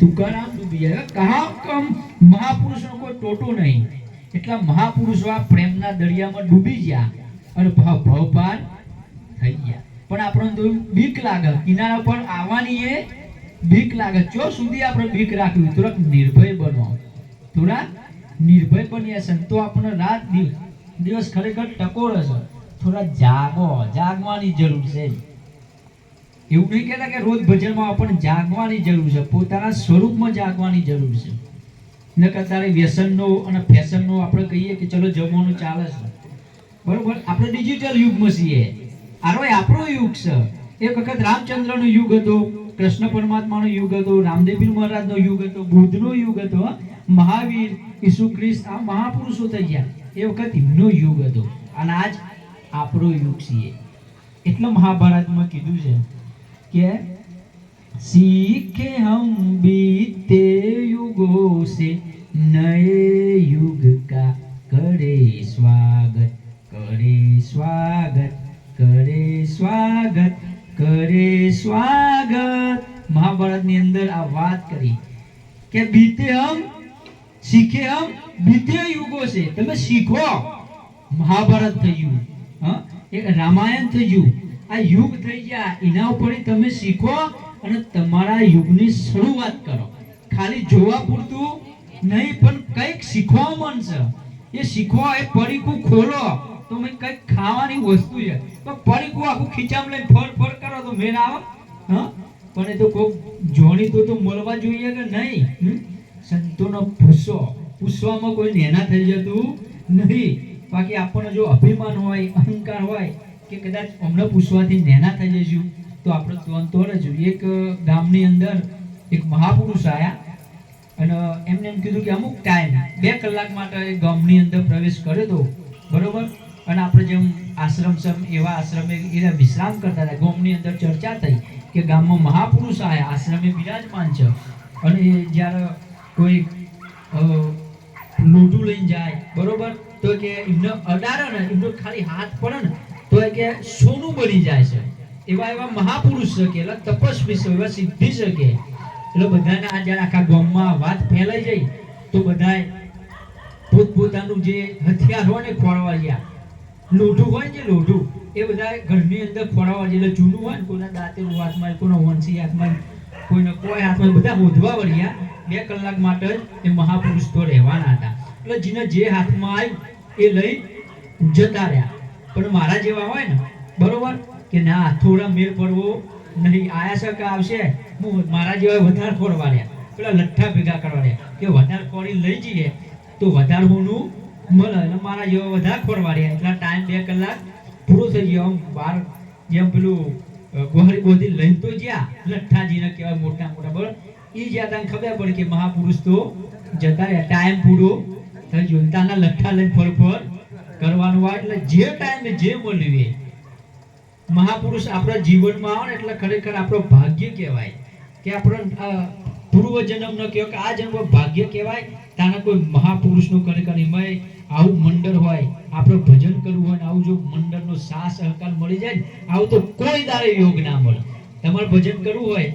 તુકારામ ગયા કમ મહાપુરુષનો કોઈ ટોટો નહીં. એટલા મહાપુરુષો આ પ્રેમના દરિયામાં ડૂબી ગયા અને ભાવ ભાવપાર થઈ ગયા. પણ આપણને તો બીક લાગે. કિનારા પર આવવાની એ બીક લાગે. જો સુધી આપણે બીક રાખવી? થોડાક નિર્ભય બનો. થોડા નિર્ભય બન્યા સંતો આપણને રાત દિવસ ખરેખર ટકોર હશે. થોડા જાગો. જાગવાની જરૂર છે. એવું નહીં કહેતા કે રોજ ભજનમાં આપણને જાગવાની જરૂર છે, પોતાના સ્વરૂપમાં જાગવાની જરૂર છે. ન અત્યારે વ્યસનનો અને ફેશનનો આપણે કહીએ કે ચલો જમવાનું ચાલે છે. બરોબર? આપણે ડિજિટલ યુગમાં છીએ. આરો આપણો યુગ છે. એક વખત રામચંદ્રનો યુગ હતો, કૃષ્ણ પરમાત્માનો યુગ હતો રામદેવી મહારાજનો યુગ હતો, બુદ્ધનો યુગ હતો મહાવીર, ઈસુ ખ્રિસ્ત, આ મહાપુરુષો થઈ ગયા. એ વખત એમનો યુગ હતો. અને આજ આપણો યુગ છીએ. એટલે મહાભારતમાં કીધું છે કે सीखे हम बीते युगों से नए युग का करे स्वागत करे स्वागत करे સ્વાગત કરે સ્વાગત મહાભારતની અંદર આ વાત કરી કે બીતે હમ શીખે હમ બીતે યુગો છે તમે શીખો મહાભારત થયું હા એક રામાયણ થયું આ યુગ થઈ ગયા. એના ઉપર તમે શીખો અને તમારા યુગની શરૂઆત કરો. ખાલી જોવા પૂરતું નહીં, પણ કંઈક શીખવા મન એ શીખવા એ પડીકું ખોલો. તો મેં કંઈક ખાવાની વસ્તુ છે. તો પડીકું આખું ખીચામ લઈને ફર ફર કરો તો મેળ આવે. હા? પણ એ તો કોક જોણી તો તો મળવા જોઈએ કે નહીં? સંતોનો ભૂસો. પૂછવામાં કોઈ નેના થઈ જતું નહીં. બાકી આપણને જો અભિમાન હોય, અહંકાર હોય કે કદાચ હમણાં પૂછવાથી નેના થઈ જઈશું, તો આપણે તોન તોડ જ એક ગામની અંદર એક મહાપુરુષ આવ્યા અને એમને એમ કીધું કે અમુક ટાઈમ બે કલાક માટે ગામની અંદર પ્રવેશ કર્યો હતો બરોબર? અને આપણે જેમ આશ્રમ સમ, એવા આશ્રમે એના વિશ્રામ કરતા હતા, ગામની અંદર ચર્ચા થઈ કે ગામમાં મહાપુરુષ આવ્યા આશ્રમે બિરાજમાન છે. અને જ્યારે કોઈ લોટું લઈને જાય, બરોબર? તો કે એમને અડારે ને એમનો ખાલી હાથ પડે ને તો એ કે સોનું બની જાય છે. એવા એવા મહાપુરુષ છે કે એટલે તપસ્વી છે એવા સિદ્ધિ છે કે એટલે બધાને આ જ્યારે આખા ગામમાં વાત ફેલાઈ જાય તો બધાએ પોતપોતાનું જે હથિયાર હોય ને ખોળવા ગયા. લોઢું હોય ને લોઢું, એ બધા ઘરની અંદર ખોળવા એટલે જૂનું હોય ને, કોઈના દાંતેનું હાથમાં કોઈના વંશી હાથમાં કોઈને કોઈ હાથમાં બધા હોધવા વળ્યા. બે કલાક માટે જ એ મહાપુરુષ તો રહેવાના હતા. એટલે જેને જે હાથમાં આવ્યું, એ લઈ જતા રહ્યા. પણ મારા જેવા હોય ને, બરોબર? કે ના, થોડા મેળ પડવો નહીં. આયા છે આવશે? હું મારા જેવા વધારે ખોરવા રહ્યા. પેલા લઠ્ઠા ભેગા કરવા રહ્યા. કે વધારે ખોરી લઈ જઈએ, તો વધારે હોનું મળે. એટલે મારા જેવા વધારે ખોરવા રહ્યા. એટલા ટાઈમ બે કલાક પૂરો થઈ ગયો. આમ બાર, જેમ પેલું ગોહરી ગોધી લઈને તો જ્યાં લઠ્ઠાજીને કહેવાય મોટા મોટા, બરોબર? એ જ્યાં તને ખબર પડે કે મહાપુરુષ તો જતા રહ્યા. ટાઈમ પૂરો થઈ ગયો. તાના લઠ્ઠા લઈને ફર ફર કરવાનું હોય એટલે જે ટાઈમે જે મળ્યું એ મહાપુરુષ આપણા જીવનમાં આવે ને એટલે ખરેખર આપણો ભાગ્ય કહેવાય. કે આપણો પૂર્વ પૂર્વ ન કહેવાય કે આ જન્મ ભાગ્ય કહેવાય, તાના કોઈ મહાપુરુષનું ખરેખર એમાં આવું મંડળ હોય, આપણે ભજન કરવું હોય ને આવું જો મંડળનો સાથ સહકાર મળી જાય ને, આવું તો કોઈ દારે યોગ ના મળે. તમારે ભજન કરવું હોય